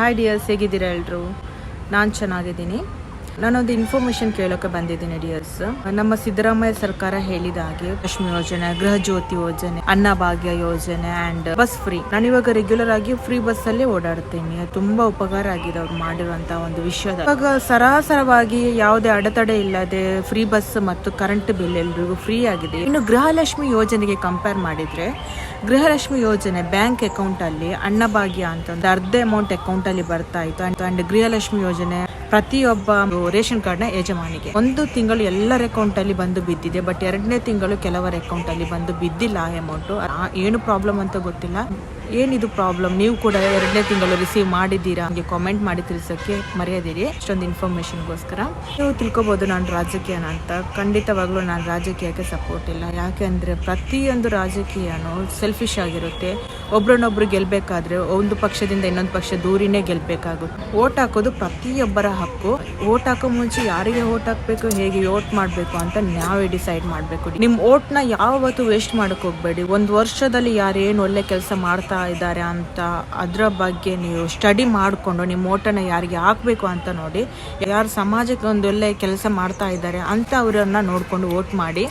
Hi dears ಹೇಗಿದ್ದೀರಾ ಎಲ್ಲರೂ ನಾನು ಚೆನ್ನಾಗಿದ್ದೀನಿ. ನಾನೊಂದು ಇನ್ಫಾರ್ಮೇಶನ್ ಕೇಳೋಕೆ ಬಂದಿದ್ದೀನಿ ಡಿಯರ್ಸ್ ನಮ್ಮ ಸಿದ್ದರಾಮಯ್ಯ ಸರ್ಕಾರ ಹೇಳಿದ ಹಾಗೆ ಲಕ್ಷ್ಮಿ ಯೋಜನೆ, ಗೃಹ ಜ್ಯೋತಿ ಯೋಜನೆ ಅನ್ನಭಾಗ್ಯ ಯೋಜನೆ ಅಂಡ್ ಬಸ್ ಫ್ರೀ ನಾನು ಇವಾಗ ರೆಗ್ಯುಲರ್ ಆಗಿ ಫ್ರೀ ಬಸ್ ಅಲ್ಲಿ ಓಡಾಡ್ತೀನಿ. ತುಂಬಾ ಉಪಕಾರ ಆಗಿದೆ ಅವ್ರು ಮಾಡಿರುವಂತಹ ಒಂದು ವಿಷಯದ. ಇವಾಗ ಸರಾಸರವಾಗಿ ಯಾವುದೇ ಅಡೆತಡೆ ಇಲ್ಲದೆ ಫ್ರೀ ಬಸ್ ಮತ್ತು ಕರೆಂಟ್ ಬಿಲ್ ಎಲ್ರಿಗೂ ಫ್ರೀ ಆಗಿದೆ. ಇನ್ನು ಗೃಹಲಕ್ಷ್ಮಿ ಯೋಜನೆಗೆ ಕಂಪೇರ್ ಮಾಡಿದ್ರೆ, ಗೃಹಲಕ್ಷ್ಮಿ ಯೋಜನೆ ಬ್ಯಾಂಕ್ ಅಕೌಂಟ್ ಅಲ್ಲಿ ಅನ್ನಭಾಗ್ಯ ಅಂತ ಒಂದು ಅರ್ಧ ಅಮೌಂಟ್ ಅಕೌಂಟ್ ಅಲ್ಲಿ ಬರ್ತಾ ಇತ್ತು. ಅಂಡ್ ಗೃಹಲಕ್ಷ್ಮಿ ಯೋಜನೆ ಪ್ರತಿಯೊಬ್ಬ ರೇಷನ್ ಕಾರ್ಡ್ನ ಯಜಮಾನಿಗೆ. ಒಂದು ತಿಂಗಳು ಎಲ್ಲರ ಅಕೌಂಟ್ ಅಲ್ಲಿ ಬಂದು ಬಿದ್ದಿದೆ ಬಟ್ ಎರಡನೇ ತಿಂಗಳು ಕೆಲವರ ಅಕೌಂಟ್ ಅಲ್ಲಿ ಬಂದು ಬಿದ್ದಿಲ್ಲ ಅಮೌಂಟ್ ಏನು ಪ್ರಾಬ್ಲಮ್ ಅಂತ ಗೊತ್ತಿಲ್ಲ. ಏನಿದು ಪ್ರಾಬ್ಲಮ್ ನೀವು ಕೂಡ ಎರಡನೇ ತಿಂಗಳು ರಿಸೀವ್ ಮಾಡಿದ್ದೀರಾ? ಹಂಗೆ ಕಾಮೆಂಟ್ ಮಾಡಿ ತಿಳಿಸೋಕ್ಕೆ ಮರೆಯದಿರಿ. ಇಷ್ಟೊಂದು ಇನ್ಫಾರ್ಮೇಶನ್ಗೋಸ್ಕರ ನೀವು ತಿಳ್ಕೊಬೋದು ನಾನು ರಾಜಕೀಯನ ಅಂತ. ಖಂಡಿತವಾಗ್ಲೂ ನಾನು ರಾಜಕೀಯಕ್ಕೆ ಸಪೋರ್ಟ್ ಇಲ್ಲ. ಯಾಕೆ ಅಂದರೆ ಪ್ರತಿಯೊಂದು ರಾಜಕೀಯನೂ ಸೆಲ್ಫಿಶ್ ಆಗಿರುತ್ತೆ. ಒಬ್ರನ್ನೊಬ್ರು ಗೆಲ್ಲಬೇಕಾದ್ರೆ ಒಂದು ಪಕ್ಷದಿಂದ ಇನ್ನೊಂದು ಪಕ್ಷ ದೂರಿನೇ ಗೆಲ್ಲಬೇಕಾಗುತ್ತೆ ಓಟ್ ಹಾಕೋದು ಪ್ರತಿಯೊಬ್ಬರ ಹಕ್ಕು. ಓಟ್ ಹಾಕೋ ಮುಂಚೆ ಯಾರಿಗೆ ಓಟ್ ಹಾಕಬೇಕು, ಹೇಗೆ ಓಟ್ ಮಾಡಬೇಕು ಅಂತ ನಾವೇ ಡಿಸೈಡ್ ಮಾಡಬೇಕು. ನಿಮ್ಮ ಓಟ್ನ ಯಾವತ್ತೂ ವೇಸ್ಟ್ ಮಾಡಕ್ ಹೋಗಬೇಡಿ. ಒಂದು ವರ್ಷದಲ್ಲಿ ಯಾರೇನು ಒಳ್ಳೆ ಕೆಲಸ ಮಾಡ್ತಾ ಇದ್ದಾರೆ ಅಂತ ಅದರ ಬಗ್ಗೆ ನೀವು ಸ್ಟಡಿ ಮಾಡಿಕೊಂಡು ನಿಮ್ಮ ಓಟನ ಯಾರಿಗೆ ಹಾಕಬೇಕು ಅಂತ ನೋಡಿ, ಯಾರು ಸಮಾಜಕ್ಕೆ ಒಂದು ಒಳ್ಳೆ ಕೆಲಸ ಮಾಡ್ತಾ ಇದ್ದಾರೆ ಅಂಥವ್ರನ್ನ ನೋಡಿಕೊಂಡು ನೋಡ್ಕೊಂಡು ಓಟ್ ಮಾಡಿ.